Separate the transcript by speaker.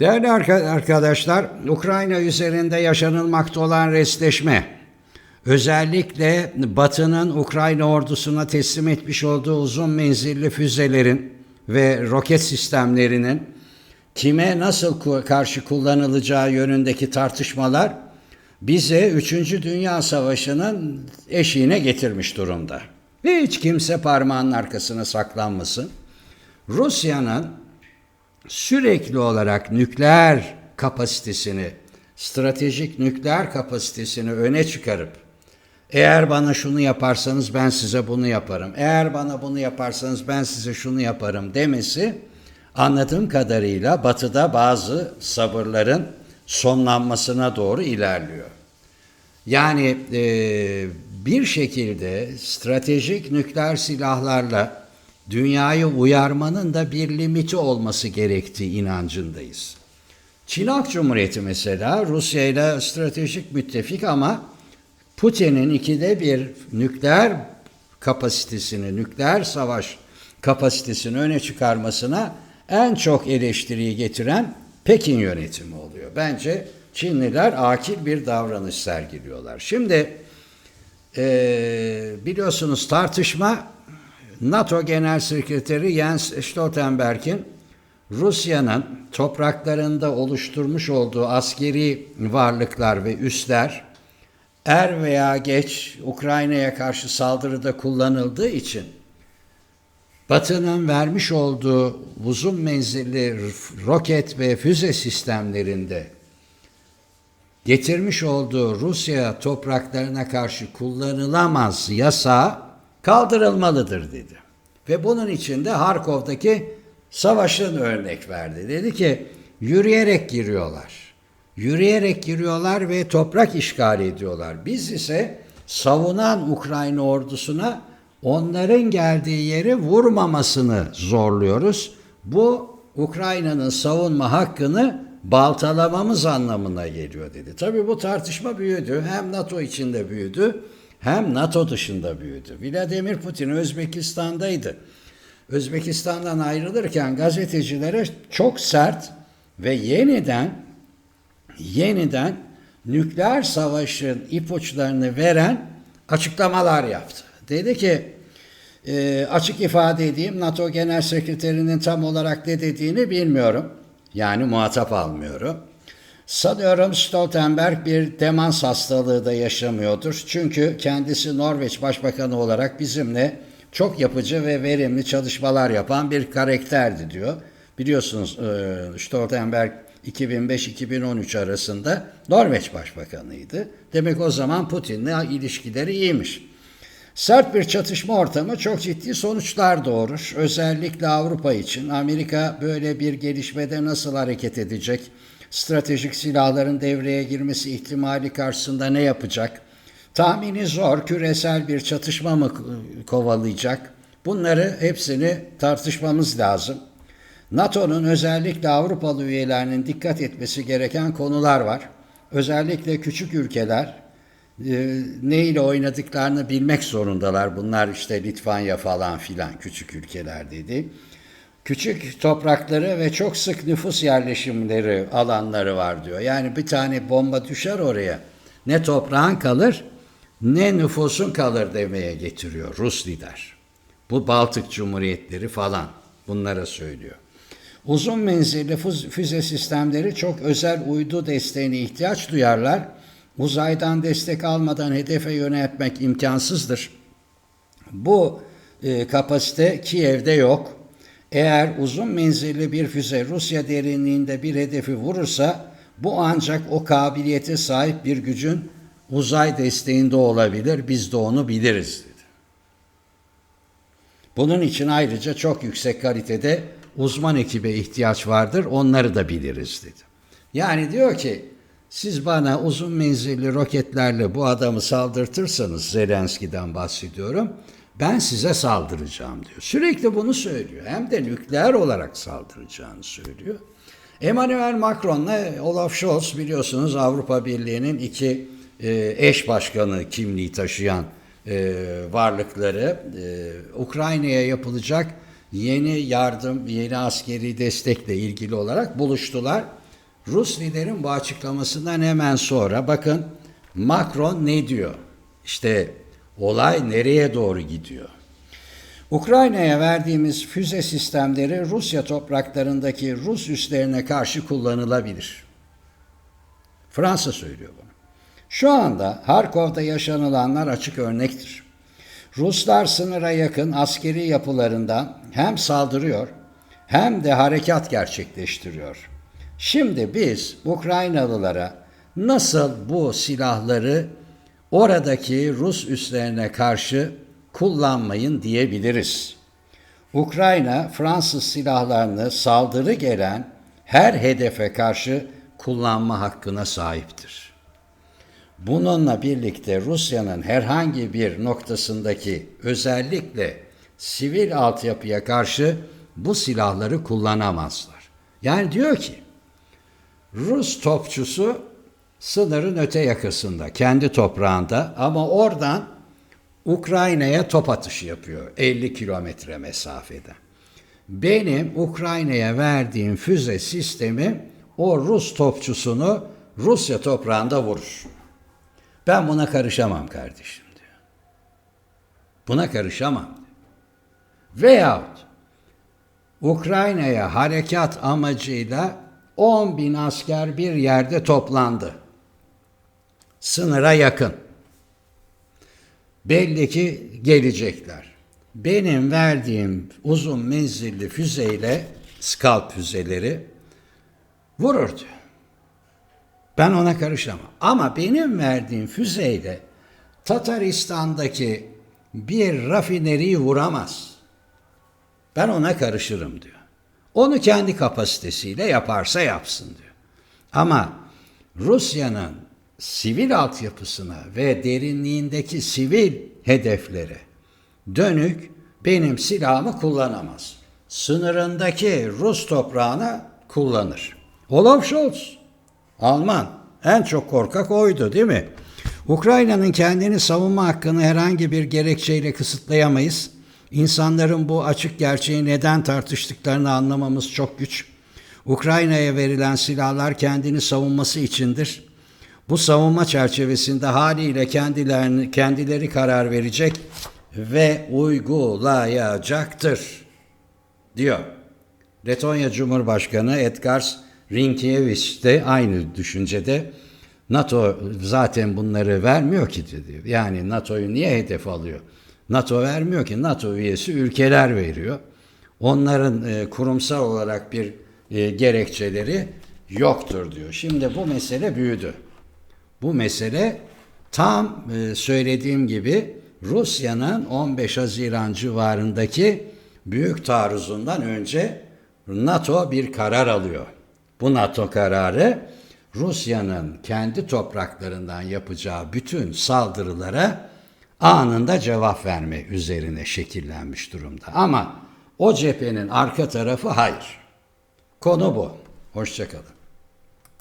Speaker 1: Değerli arka- arkadaşlar, Ukrayna üzerinde yaşanılmakta olan resleşme, özellikle Batı'nın Ukrayna ordusuna teslim etmiş olduğu uzun menzilli füzelerin ve roket sistemlerinin kime nasıl karşı kullanılacağı yönündeki tartışmalar bize 3. Dünya Savaşı'nın eşiğine getirmiş durumda. Hiç kimse parmağının arkasına saklanmasın. Rusya'nın sürekli olarak nükleer kapasitesini, stratejik nükleer kapasitesini öne çıkarıp eğer bana şunu yaparsanız ben size bunu yaparım. Eğer bana bunu yaparsanız ben size şunu yaparım demesi anladığım kadarıyla batıda bazı sabırların sonlanmasına doğru ilerliyor. Yani e, bir şekilde stratejik nükleer silahlarla dünyayı uyarmanın da bir limiti olması gerektiği inancındayız. Çin Halk Cumhuriyeti mesela Rusya ile stratejik müttefik ama Putin'in ikide bir nükleer kapasitesini, nükleer savaş kapasitesini öne çıkarmasına en çok eleştiriyi getiren Pekin yönetimi oluyor. Bence Çinliler akil bir davranış sergiliyorlar. Şimdi e, biliyorsunuz tartışma NATO Genel Sekreteri Jens Stoltenberg'in Rusya'nın topraklarında oluşturmuş olduğu askeri varlıklar ve üsler er veya geç Ukrayna'ya karşı saldırıda kullanıldığı için Batı'nın vermiş olduğu uzun menzilli roket ve füze sistemlerinde getirmiş olduğu Rusya topraklarına karşı kullanılamaz yasağı kaldırılmalıdır dedi. Ve bunun için de Harkov'daki savaşın örnek verdi. Dedi ki yürüyerek giriyorlar. Yürüyerek giriyorlar ve toprak işgal ediyorlar. Biz ise savunan Ukrayna ordusuna onların geldiği yeri vurmamasını zorluyoruz. Bu Ukrayna'nın savunma hakkını baltalamamız anlamına geliyor dedi. Tabii bu tartışma büyüdü. Hem NATO içinde büyüdü hem NATO dışında büyüdü. Vladimir Putin Özbekistan'daydı. Özbekistan'dan ayrılırken gazetecilere çok sert ve yeniden yeniden nükleer savaşın ipuçlarını veren açıklamalar yaptı. Dedi ki e, açık ifade edeyim NATO Genel Sekreterinin tam olarak ne dediğini bilmiyorum. Yani muhatap almıyorum. Sanıyorum Stoltenberg bir demans hastalığı da yaşamıyordur. Çünkü kendisi Norveç Başbakanı olarak bizimle çok yapıcı ve verimli çalışmalar yapan bir karakterdi diyor. Biliyorsunuz e, Stoltenberg 2005-2013 arasında Norveç Başbakanıydı. Demek o zaman Putin'le ilişkileri iyiymiş. Sert bir çatışma ortamı çok ciddi sonuçlar doğurur. Özellikle Avrupa için Amerika böyle bir gelişmede nasıl hareket edecek? Stratejik silahların devreye girmesi ihtimali karşısında ne yapacak? Tahmini zor, küresel bir çatışma mı kovalayacak? Bunları hepsini tartışmamız lazım. NATO'nun özellikle Avrupalı üyelerinin dikkat etmesi gereken konular var. Özellikle küçük ülkeler e, ne ile oynadıklarını bilmek zorundalar. Bunlar işte Litvanya falan filan küçük ülkeler dedi. Küçük toprakları ve çok sık nüfus yerleşimleri alanları var diyor. Yani bir tane bomba düşer oraya. Ne toprağın kalır ne nüfusun kalır demeye getiriyor Rus lider. Bu Baltık Cumhuriyetleri falan bunlara söylüyor. Uzun menzilli füze sistemleri çok özel uydu desteğine ihtiyaç duyarlar. Uzaydan destek almadan hedefe yöneltmek imkansızdır. Bu e, kapasite Kiev'de yok. Eğer uzun menzilli bir füze Rusya derinliğinde bir hedefi vurursa bu ancak o kabiliyete sahip bir gücün uzay desteğinde olabilir. Biz de onu biliriz dedi. Bunun için ayrıca çok yüksek kalitede uzman ekibe ihtiyaç vardır. Onları da biliriz dedi. Yani diyor ki siz bana uzun menzilli roketlerle bu adamı saldırtırsanız Zelenski'den bahsediyorum. Ben size saldıracağım diyor. Sürekli bunu söylüyor. Hem de nükleer olarak saldıracağını söylüyor. Emmanuel Macron'la Olaf Scholz biliyorsunuz Avrupa Birliği'nin iki e, eş başkanı kimliği taşıyan e, varlıkları e, Ukrayna'ya yapılacak yeni yardım, yeni askeri destekle ilgili olarak buluştular. Rus liderin bu açıklamasından hemen sonra bakın Macron ne diyor? İşte olay nereye doğru gidiyor? Ukrayna'ya verdiğimiz füze sistemleri Rusya topraklarındaki Rus üslerine karşı kullanılabilir. Fransa söylüyor bunu. Şu anda Harkov'da yaşanılanlar açık örnektir. Ruslar sınıra yakın askeri yapılarından hem saldırıyor hem de harekat gerçekleştiriyor. Şimdi biz Ukraynalılara nasıl bu silahları oradaki Rus üslerine karşı kullanmayın diyebiliriz. Ukrayna Fransız silahlarını saldırı gelen her hedefe karşı kullanma hakkına sahiptir. Bununla birlikte Rusya'nın herhangi bir noktasındaki özellikle sivil altyapıya karşı bu silahları kullanamazlar. Yani diyor ki Rus topçusu sınırın öte yakasında, kendi toprağında ama oradan Ukrayna'ya top atışı yapıyor 50 kilometre mesafede. Benim Ukrayna'ya verdiğim füze sistemi o Rus topçusunu Rusya toprağında vurur. Ben buna karışamam kardeşim diyor. Buna karışamam. Diyor. Veyahut Ukrayna'ya harekat amacıyla 10 bin asker bir yerde toplandı. Sınıra yakın. Belli ki gelecekler. Benim verdiğim uzun menzilli füzeyle skalp füzeleri vurur diyor. Ben ona karışamam. Ama benim verdiğim füzeyle Tataristan'daki bir rafineriyi vuramaz. Ben ona karışırım diyor. Onu kendi kapasitesiyle yaparsa yapsın diyor. Ama Rusya'nın sivil altyapısına ve derinliğindeki sivil hedeflere dönük benim silahımı kullanamaz. Sınırındaki Rus toprağına kullanır. Olaf Scholz, Alman, en çok korkak oydu değil mi? Ukrayna'nın kendini savunma hakkını herhangi bir gerekçeyle kısıtlayamayız. İnsanların bu açık gerçeği neden tartıştıklarını anlamamız çok güç. Ukrayna'ya verilen silahlar kendini savunması içindir. Bu savunma çerçevesinde haliyle kendilerini, kendileri karar verecek ve uygulayacaktır diyor. Letonya Cumhurbaşkanı Edgars Rinkiewicz de aynı düşüncede NATO zaten bunları vermiyor ki dedi. Yani NATO'yu niye hedef alıyor? NATO vermiyor ki. NATO üyesi ülkeler veriyor. Onların e, kurumsal olarak bir e, gerekçeleri yoktur diyor. Şimdi bu mesele büyüdü. Bu mesele tam e, söylediğim gibi Rusya'nın 15 Haziran civarındaki büyük taarruzundan önce NATO bir karar alıyor. Bu NATO kararı Rusya'nın kendi topraklarından yapacağı bütün saldırılara anında cevap verme üzerine şekillenmiş durumda. Ama o cephenin arka tarafı hayır. Konu bu. Hoşçakalın.